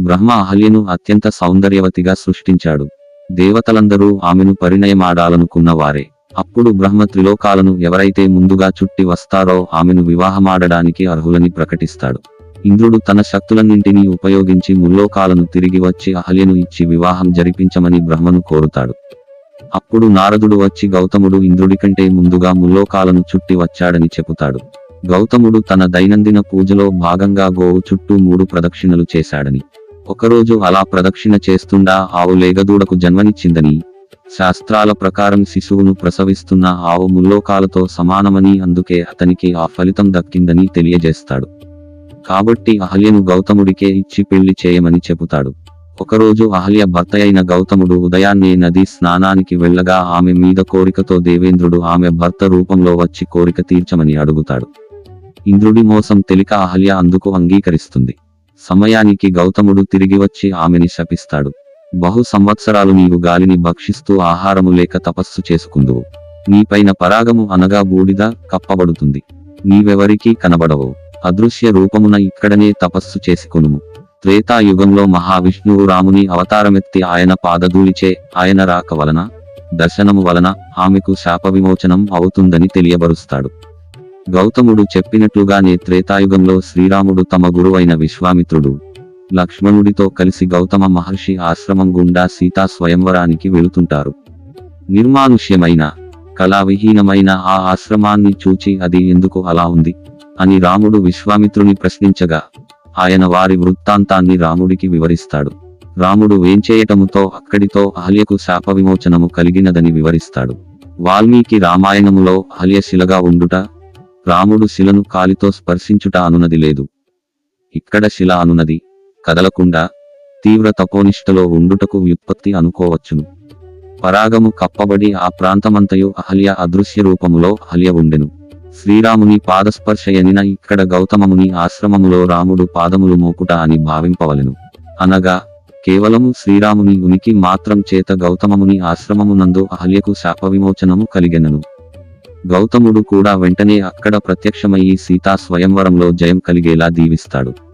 బ్రహ్మ అహల్యను అత్యంత సౌందర్యవతిగా సృష్టించాడు. దేవతలందరూ ఆమెను పరిణయమాడాలనుకున్న వారే అప్పుడు బ్రహ్మ త్రిలోకాలను ఎవరైతే ముందుగా చుట్టి వస్తారో ఆమెను వివాహమాడడానికి అర్హులని ప్రకటిస్తాడు. ఇంద్రుడు తన శక్తులన్నింటినీ ఉపయోగించి ముల్లోకాలను తిరిగి వచ్చి అహల్యను ఇచ్చి వివాహం జరిపించమని బ్రహ్మను కోరుతాడు. అప్పుడు నారదుడు వచ్చి గౌతముడు ఇంద్రుడి కంటే ముందుగా ముల్లోకాలను చుట్టి వచ్చాడని చెబుతాడు. గౌతముడు తన దైనందిన పూజలో భాగంగా గోవు చుట్టూ మూడు ప్రదక్షిణలు చేశాడని. ఒకరోజు అలా ప్రదక్షిణ చేస్తుండా ఆవు లేగదూడకు జన్మనిచ్చిందని. శాస్త్రాల ప్రకారం శిశువును ప్రసవిస్తున్న ఆవు ముల్లోకాలతో సమానమని అందుకే అతనికి ఆ ఫలితం దక్కిందని తెలియజేస్తాడు. కాబట్టి అహల్యను గౌతముడికే ఇచ్చి పెళ్ళి చేయమని చెబుతాడు. ఒకరోజు అహల్య భర్త అయిన గౌతముడు ఉదయాన్నే నది స్నానానికి వెళ్ళగా ఆమె మీద కోరికతో దేవేంద్రుడు ఆమె భర్త రూపంలో వచ్చి కోరిక తీర్చమని అడుగుతాడు. ఇంద్రుడి మోసం తెలిక అహల్య అందుకు అంగీకరిస్తుంది. సమయానికి గౌతముడు తిరిగి వచ్చి ఆమెని శపిస్తాడు. బహు సంవత్సరాలు నీవు గాలిని భక్షిస్తూ ఆహారము లేక తపస్సు చేసుకుందువు. నీపైన పరాగము అనగా బూడిద కప్పబడుతుంది. నీవెవరికీ కనబడవు. అదృశ్య రూపమున ఇక్కడనే తపస్సు చేసుకొనుము. త్రేతాయుగంలో మహావిష్ణువు రాముని అవతారమెత్తి ఆయన పాదధూలిచే ఆయన రాక వలన దర్శనము వలన ఆమెకు శాప విమోచనం అవుతుందని తెలియబరుస్తాడు. గౌతముడు చెప్పినట్లుగానే త్రేతాయుగంలో శ్రీరాముడు తమ గురువైన విశ్వామిత్రుడు లక్ష్మణుడితో కలిసి గౌతమ మహర్షి ఆశ్రమం గుండా సీతా స్వయంవరానికి వెళుతుంటారు. నిర్మానుష్యమైన కళావిహీనమైన ఆ ఆశ్రమాన్ని చూచి అది ఎందుకు అలా ఉంది? అని రాముడు విశ్వామిత్రుని ప్రశ్నించగా ఆయన వారి వృత్తాంతాన్ని రాముడికి వివరిస్తాడు. రాముడు వేంచేయటముతో అక్కడితో అహల్యకు శాప విమోచనము కలిగినదని వివరిస్తాడు. వాల్మీకి రామాయణములో అహల్యశిలగా ఉండుట రాముడు శిలను కాలితో స్పర్శించుట అనునది లేదు. ఇక్కడ శిల అనునది కదలకుండా తీవ్ర తపోనిష్టలో ఉండుటకు వ్యుత్పత్తి అనుకోవచ్చును. పరాగము కప్పబడి ఆ ప్రాంతమంతయు అహల్య అదృశ్య రూపములో అహల్య ఉండెను. శ్రీరాముని పాదస్పర్శయనిన ఇక్కడ గౌతమముని ఆశ్రమములో రాముడు పాదములు మోకుట అని భావింపవలెను. అనగా కేవలము శ్రీరాముని ఉనికి మాత్రం చేత గౌతమముని ఆశ్రమమునందు అహల్యకు శాప విమోచనము కలిగెనను. గౌతముడు కూడా వెంటనే అక్కడ ప్రత్యక్షమయ్యి సీతా స్వయంవరంలో జయం కలిగేలా దీవిస్తాడు.